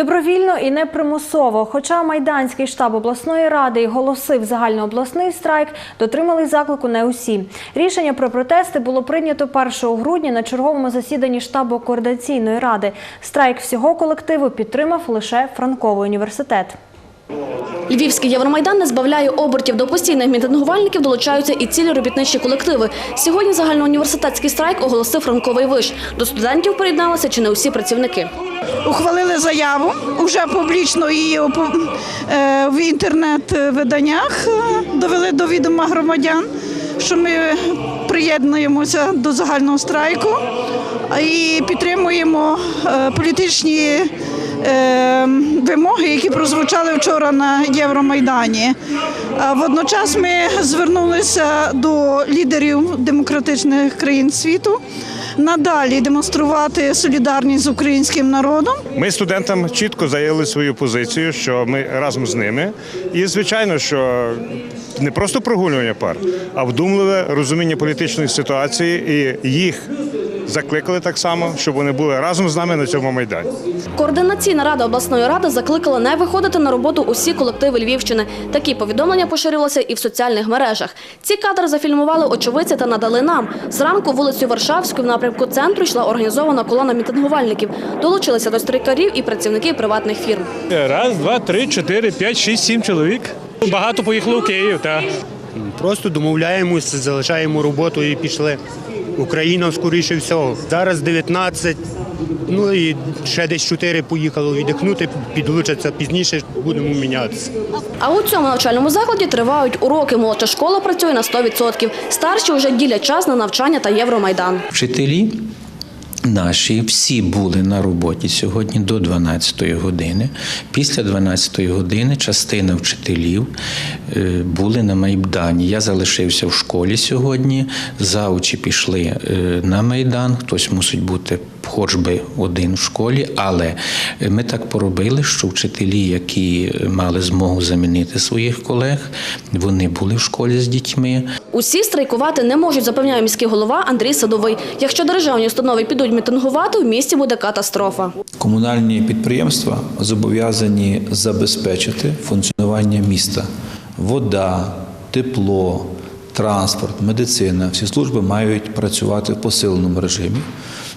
Добровільно і непримусово. Хоча майданський штаб обласної ради і голосив загальнообласний страйк, дотримали заклику не усі. Рішення про протести було прийнято 1 грудня на черговому засіданні штабу координаційної ради. Страйк всього колективу підтримав лише Франковий університет. Львівський Євромайдан не збавляє обертів. До постійних мітингувальників долучаються і цілі робітничі колективи. Сьогодні загальноуніверситетський страйк оголосив Франковий виш. До студентів приєдналися чи не усі працівники. ухвалили заяву вже публічно її е, в інтернет-виданнях е, довели до відома громадян, що ми приєднуємося до загального страйку і підтримуємо е, політичні вимоги, які прозвучали вчора на Євромайдані. Водночас ми звернулися до лідерів демократичних країн світу надалі демонструвати солідарність з українським народом. Ми студентам чітко заявили свою позицію, що ми разом з ними. І звичайно, що не просто прогулювання пар, а вдумливе розуміння політичної ситуації, і їх закликали так само, щоб вони були разом з нами на цьому майдані. Координаційна рада обласної ради закликала не виходити на роботу усі колективи Львівщини. Такі повідомлення поширювалися і в соціальних мережах. Ці кадри зафільмували очевидці та надали нам. Зранку вулицю Варшавську в напрямку центру йшла організована колона мітингувальників. Долучилися до страйкарів і працівники приватних фірм. Раз, два, три, чотири, п'ять, шість, сім чоловік. Багато поїхало в Київ, так. Просто домовляємося, залишаємо роботу і пішли. Україна скоріше всього. Зараз 19, ну і ще десь 4 поїхало віддихнути, підлучаться пізніше, будемо мінятися. А у цьому навчальному закладі тривають уроки. Молодша школа працює на 100%. Старші вже ділять час на навчання та Євромайдан. Вчителі наші всі були на роботі сьогодні до 12 години. Після 12 години частина вчителів були на Майдані. Я залишився в школі сьогодні. Заучі пішли е, на Майдан. Хтось мусить бути хоч би один в школі, але е, ми так поробили, що вчителі, які мали змогу замінити своїх колег, вони були в школі з дітьми. Усі страйкувати не можуть, запевняє міський голова Андрій Садовий. Якщо державні установи підуть мітингувати, в місті буде катастрофа. Комунальні підприємства зобов'язані забезпечити функціонування міста. Вода, тепло, транспорт, медицина всі служби мають працювати в посиленому режимі.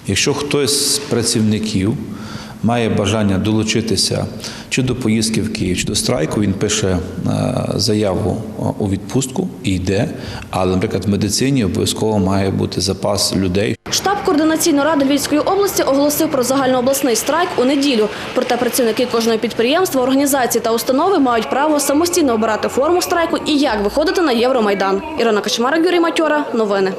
Якщо хтось з працівників має бажання долучитися чи до поїздки в Київ, чи до страйку, він пише е, заяву е, у відпустку і йде. Але, наприклад, в медицині обов'язково має бути запас людей, Штаб координаційної ради Львівської області оголосив про загальнообласний страйк у неділю. Проте працівники кожного підприємства, організації та установи мають право самостійно обирати форму страйку і як виходити на Євромайдан. Ірина Кочмарик, Юрій Матьора. Новини.